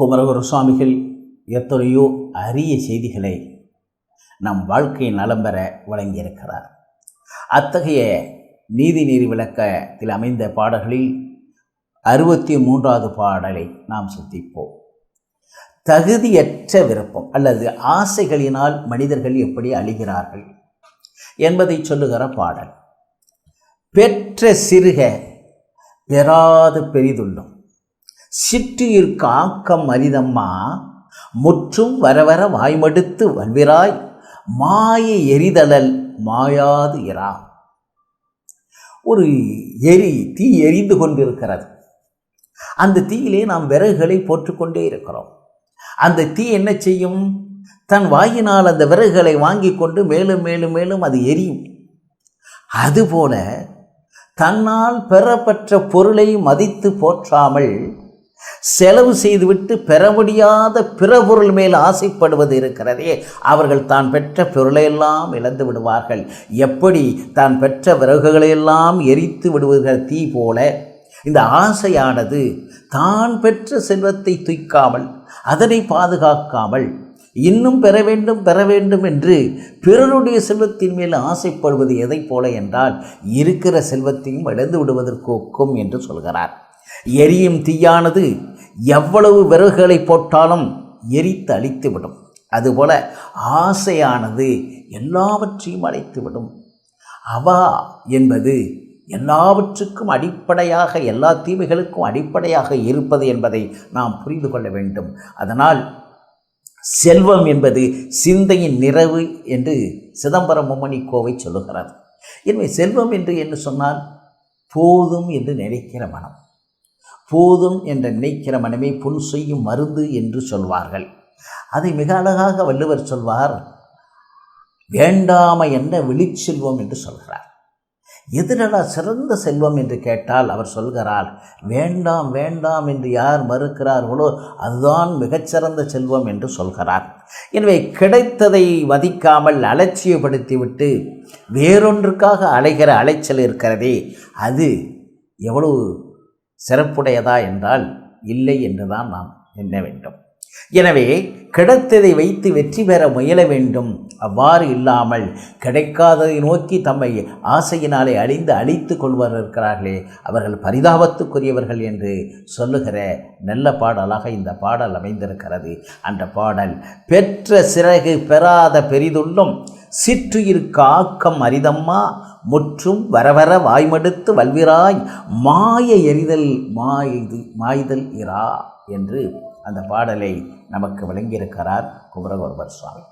குமரகுரு சுவாமிகள் எத்தனையோ அரிய செய்திகளை நம் வாழ்க்கை நலம் பெற வழங்கியிருக்கிறார். அத்தகைய நீதி நெறி விளக்கத்தில் அமைந்த பாடல்களில் அறுபத்தி மூன்றாவது பாடலை நாம் சிந்திப்போம் தகுதியற்ற விருப்பம் அல்லது ஆசைகளினால் மனிதர்கள் எப்படி அழிகிறார்கள் என்பதை சொல்லுகிற பாடல். பெற்ற சிறுக பெறாது பெரிதுள்ளும். சிற்றியிற் காக்கம் அரிதம்மா முற்றும் வரவர வாய்மடுத்து வல்விராய் மாய எரிதழல் மாயாது இரா. ஒரு எரி தீ எரிந்து கொண்டிருக்கிறது. அந்த தீயிலே நாம் விறகுகளை போட்டுக்கொண்டே இருக்கிறோம். அந்த தீ என்ன செய்யும்? தன் வாயினால் அந்த விறகுகளை வாங்கி கொண்டு மேலும் மேலும் மேலும் அது எரியும். அதுபோல தன்னால் பெறப்பட்ட பொருளை மதித்து போற்றாமல் செலவு செய்துவிட்டு பெற முடியாத பிற பொருள் மேல் ஆசைப்படுவது இருக்கிறதே. அவர்கள் தான் பெற்ற பொருளையெல்லாம் இழந்து விடுவார்கள். எப்படி தான் பெற்ற விறகுகளையெல்லாம் எரித்து விடுவர்கள் தீ போல? இந்த ஆசையானது தான் பெற்ற செல்வத்தை தூய்க்காமல் அதனை பாதுகாக்காமல் இன்னும் பெற வேண்டும் பெற வேண்டும் என்று பிறருடைய செல்வத்தின் மேல் ஆசைப்படுவது எதை போல என்றால் இருக்கிற செல்வத்தையும் இழந்து விடுவதற்கு ஒக்கும் என்று சொல்கிறார். எரியும் தீயானது எவ்வளவு விறகுகளை போட்டாலும் எரித்து அழித்துவிடும். அதுபோல ஆசையானது எல்லாவற்றையும் அழைத்துவிடும். அவா என்பது எல்லாவற்றுக்கும் அடிப்படையாக எல்லா தீமைகளுக்கும் அடிப்படையாக இருப்பது என்பதை நாம் புரிந்து கொள்ள வேண்டும். அதனால் செல்வம் என்பது சிந்தையின் நிறைவு என்று சிதம்பரம் மும்மணி கோவை சொல்லுகிறார். எனவே செல்வம் என்று என்ன சொன்னால் போதும் என்று நினைக்கிற மனம். போதும் என்று நினைக்கிற மனமே புன் செய்யும் மருந்து என்று சொல்வார்கள். அதை மிக அழகாக வள்ளுவர் சொல்வார் வேண்டாமை என்ன விழிச்செல்வம் என்று சொல்கிறார். எதிரடா சிறந்த செல்வம் என்று கேட்டால் அவர் சொல்கிறார் வேண்டாம் வேண்டாம் என்று யார் மறுக்கிறார்களோ அதுதான் மிகச்சிறந்த செல்வம் என்று சொல்கிறார். எனவே கிடைத்ததை வதிக்காமல் அலட்சியப்படுத்திவிட்டு வேறொன்றுக்காக அலைகிற அலைச்சல் இருக்கிறதே அது எவ்வளவு சிறப்புடையதா என்றால் இல்லை என்றுதான் நாம் எண்ண வேண்டும். எனவே கிடைத்ததை வைத்து வெற்றி பெற முயல வேண்டும். அவ்வாறு இல்லாமல் கிடைக்காததை நோக்கி தம்மை ஆசையினாலே அழிந்து அழித்து கொள்வர் இருக்கிறார்களே அவர்கள் பரிதாபத்துக்குரியவர்கள் என்று சொல்லுகிற நல்ல பாடலாக இந்த பாடல் அமைந்திருக்கிறது. அந்த பாடல் பெற்ற சிறகு பெறாத பெரிதுள்ளும் சிற்றுயிர் காக்கம் அரிதம்மா முற்றும் வரவர வாய்மடுத்து வல்விராய் மாய எரிதல் மாய்து மாய்தல் இரா என்று அந்த பாடலை நமக்கு விளங்கியிருக்கிறார் குமரகோர்வர் சுவாமி.